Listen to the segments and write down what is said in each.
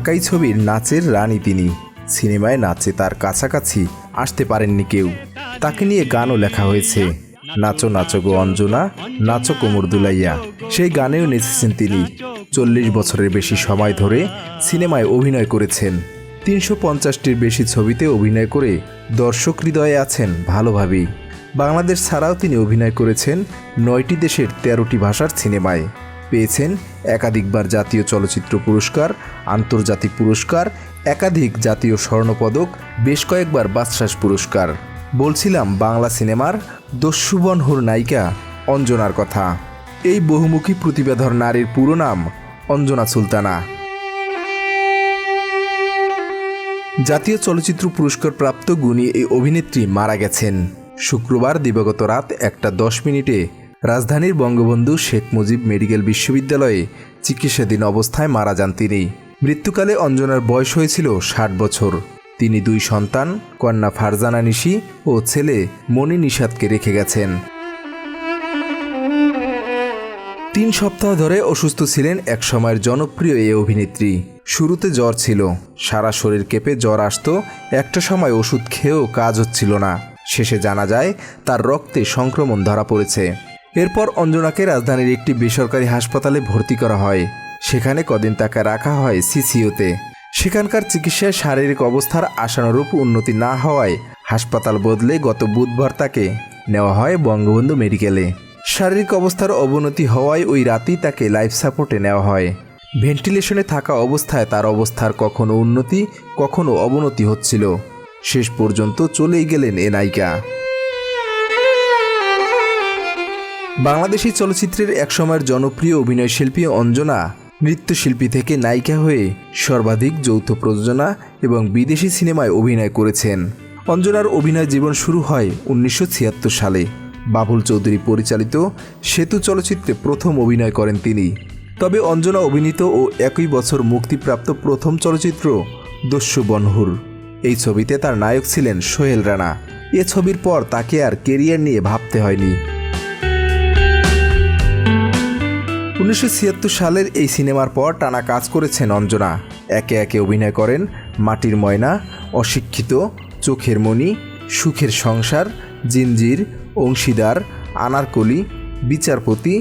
ঢাকাই ছবির নাচের রানী তিনি। সিনেমায় নাচে তার কাছাকাছি আসতে পারেননি কেউ। তাকে নিয়ে গানও লেখা হয়েছে। নাচো নাচো গো অঞ্জনা, নাচো কোমর দুলাইয়া। সেই গানেও নেচেছেন তিনি। চল্লিশ বছরের বেশি সময় ধরে সিনেমায় অভিনয় করেছেন। তিনশো পঞ্চাশটির বেশি ছবিতে অভিনয় করে দর্শক হৃদয়ে আছেন ভালোভাবেই। বাংলাদেশ ছাড়াও তিনি অভিনয় করেছেন নয়টি দেশের তেরোটি ভাষার সিনেমায়। পেয়েছেন একাধিকবার জাতীয় চলচ্চিত্র পুরস্কার, আন্তর্জাতিক পুরস্কার, একাধিক জাতীয় স্বর্ণপদক, বেশ কয়েকবার বাদশাস পুরস্কার। বলছিলাম বাংলা সিনেমার দস্যুবনহুর নায়িকা অঞ্জনার কথা। এই বহুমুখী প্রতিভাধর নারীর পুরো নাম অঞ্জনা সুলতানা। জাতীয় চলচ্চিত্র পুরস্কার প্রাপ্ত গুণী এই অভিনেত্রী মারা গেছেন। শুক্রবার দিবাগত রাত একটা দশ মিনিটে রাজধানীর বঙ্গবন্ধু শেখ মুজিব মেডিকেল বিশ্ববিদ্যালয়ে চিকিৎসাধীন অবস্থায় মারা যান তিনি। মৃত্যুকালে অঞ্জনার বয়স হয়েছিল ষাট বছর। তিনি দুই সন্তান, কন্যা ফারজানা নিশি ও ছেলে মনি নিষাদকে রেখে গেছেন। তিন সপ্তাহ ধরে অসুস্থ ছিলেন এক সময়ের জনপ্রিয় এই অভিনেত্রী। শুরুতে জ্বর ছিল। সারা শরীর কেঁপে জ্বর আসতো, একটা সময় ওষুধ খেয়েও কাজ হচ্ছিল না। শেষে জানা যায়, তার রক্তে সংক্রমণ ধরা পড়েছে। এরপর অঞ্জনাকে রাজধানীর একটি বেসরকারি হাসপাতালে ভর্তি করা হয়। সেখানে কদিন তাকে রাখা হয় সিসিওতে সেখানকার চিকিৎসায় শারীরিক অবস্থার আশানুরূপ উন্নতি না হওয়ায় হাসপাতাল বদলে গত বুধবার তাকে নেওয়া হয় বঙ্গবন্ধু মেডিকেলে। শারীরিক অবস্থার অবনতি হওয়ায় ওই রাতেই তাকে লাইফ সাপোর্টে নেওয়া হয়। ভেন্টিলেশনে থাকা অবস্থায় তার অবস্থার কখনো উন্নতি, কখনো অবনতি হচ্ছিল। শেষ পর্যন্ত চলেই গেলেন এ নায়িকা। বাংলাদেশি চলচ্চিত্রের একসময়ের জনপ্রিয় অভিনয়শিল্পী অঞ্জনা নৃত্যশিল্পী থেকে নায়িকা হয়ে সর্বাধিক যৌথ প্রযোজনা এবং বিদেশি সিনেমায় অভিনয় করেছেন। অঞ্জনার অভিনয় জীবন শুরু হয় উনিশশো ছিয়াত্তর সালে। বাবুল চৌধুরী পরিচালিত সেতু চলচ্চিত্রে প্রথম অভিনয় করেন তিনি। তবে অঞ্জনা অভিনীত ও একই বছর মুক্তিপ্রাপ্ত প্রথম চলচ্চিত্র দস্যু বনহুর। এই ছবিতে তার নায়ক ছিলেন সোহেল রানা। এ ছবির পর তাকে আর কেরিয়ার নিয়ে ভাবতে হয়নি। উনিশশো ছিয়াত্তর সালের এই সিনেমার পর টানা কাজ করেছেন অঞ্জনা। একে একে অভিনয় করেন মাটির ময়না, অশিক্ষিত, চোখের মণি, সুখের সংসার, জিনজির, অংশীদার, আনারকলি, বিচারপতি,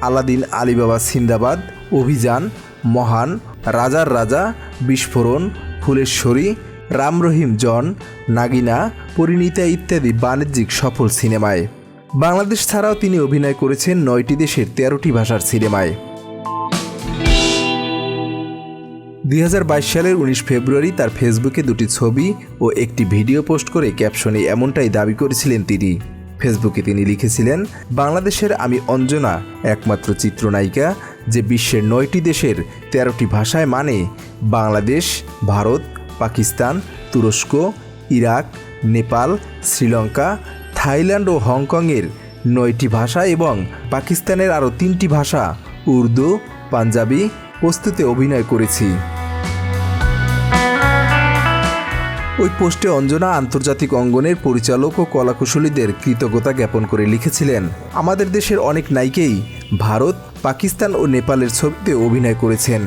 আলাদিন আলিবাবা সিন্দাবাদ, অভিযান, মহান, রাজার রাজা, বিস্ফোরণ, ফুলেশ্বরী রাম রহিম জন, নাগিনা, পরিণীতা ইত্যাদি বাণিজ্যিক সফল সিনেমায়। বাংলাদেশ ছাড়াও তিনি অভিনয় করেছেন নয়টি দেশের তেরোটি ভাষার সিনেমায়। দুই হাজার বাইশ সালের উনিশ ফেব্রুয়ারি তার ফেসবুকে দুটি ছবি ও একটি ভিডিও পোস্ট করে ক্যাপশনে এমনটাই দাবি করেছিলেন তিনি। ফেসবুকে তিনি লিখেছিলেন, বাংলাদেশের আমি অঞ্জনা, একমাত্র চিত্রনায়িকা, যে বিশ্বের নয়টি দেশের তেরোটি ভাষায় মানে বাংলাদেশ, ভারত, পাকিস্তান, তুরস্ক, ইরাক, নেপাল, শ্রীলঙ্কা থাইল্যান্ড ও হংকংয়ের নয়টি ভাষা এবং পাকিস্তানের আরও তিনটি ভাষা উর্দু, পাঞ্জাবি প্রস্তুতে অভিনয় করেছি। ওই পোস্টে অঞ্জনা আন্তর্জাতিক অঙ্গনের পরিচালক ও কলাকুশলীদের কৃতজ্ঞতা জ্ঞাপন করে লিখেছিলেন, আমাদের দেশের অনেক নায়িকেই ভারত, পাকিস্তান ও নেপালের ছবিতে অভিনয় করেছেন।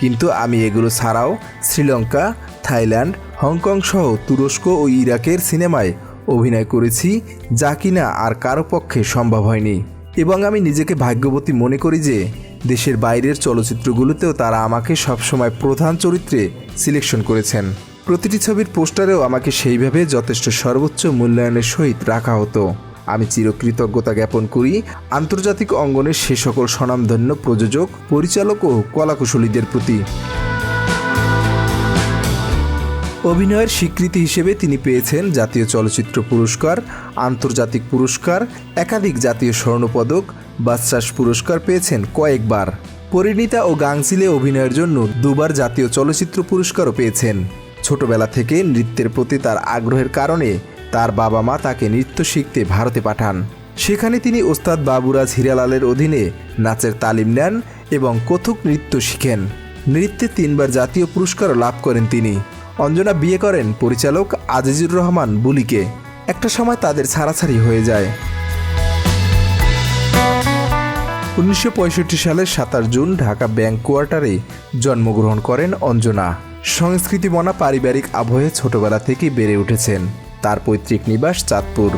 কিন্তু আমি এগুলো ছাড়াও শ্রীলঙ্কা, থাইল্যান্ড হংকং সহ তুরস্ক ও ইরাকের সিনেমায় অভিনয় করেছি, যা কিনা আর কারও পক্ষে সম্ভব হয়নি। এবং আমি নিজেকে ভাগ্যবতী মনে করি যে, দেশের বাইরের চলচ্চিত্রগুলোতেও তারা আমাকে সবসময় প্রধান চরিত্রে সিলেকশন করেছেন। প্রতিটি ছবির পোস্টারেও আমাকে সেইভাবে যথেষ্ট সর্বোচ্চ মূল্যায়নের সহিত রাখা হতো। আমি চিরকৃতজ্ঞতা জ্ঞাপন করি আন্তর্জাতিক অঙ্গনের সে সকল স্বনামধন্য প্রযোজক, পরিচালক ও কলাকুশলীদের প্রতি। অভিনয়ের স্বীকৃতি হিসেবে তিনি পেয়েছেন জাতীয় চলচ্চিত্র পুরস্কার, আন্তর্জাতিক পুরস্কার, একাধিক জাতীয় স্বর্ণপদক, বাদশাস পুরস্কার পেয়েছেন কয়েকবার। পরিণীতা ও গাংসিলে অভিনয়ের জন্য দুবার জাতীয় চলচ্চিত্র পুরস্কারও পেয়েছেন। ছোটবেলা থেকে নৃত্যের প্রতি তার আগ্রহের কারণে তার বাবা মা তাকে নৃত্য শিখতে ভারতে পাঠান। সেখানে তিনি ওস্তাদ বাবুরাজ হিরালালের অধীনে নাচের তালিম নেন এবং কথক নৃত্য শিখেন। নৃত্যে তিনবার জাতীয় পুরস্কারও লাভ করেন তিনি। অঞ্জনা বিয়ে করেন পরিচালক আজিজুর রহমান বুলিকে। একটা সময় তাদের ছাড়াছাড়ি হয়ে যায়। উনিশশো পঁয়ষট্টি সালের সাতাশ জুন ঢাকা ব্যাংক কোয়ার্টারে জন্মগ্রহণ করেন অঞ্জনা। সংস্কৃতি বনা পারিবারিক আবহে ছোটবেলা থেকেই বেড়ে উঠেছেন। তার পৈতৃক নিবাস চাঁদপুর।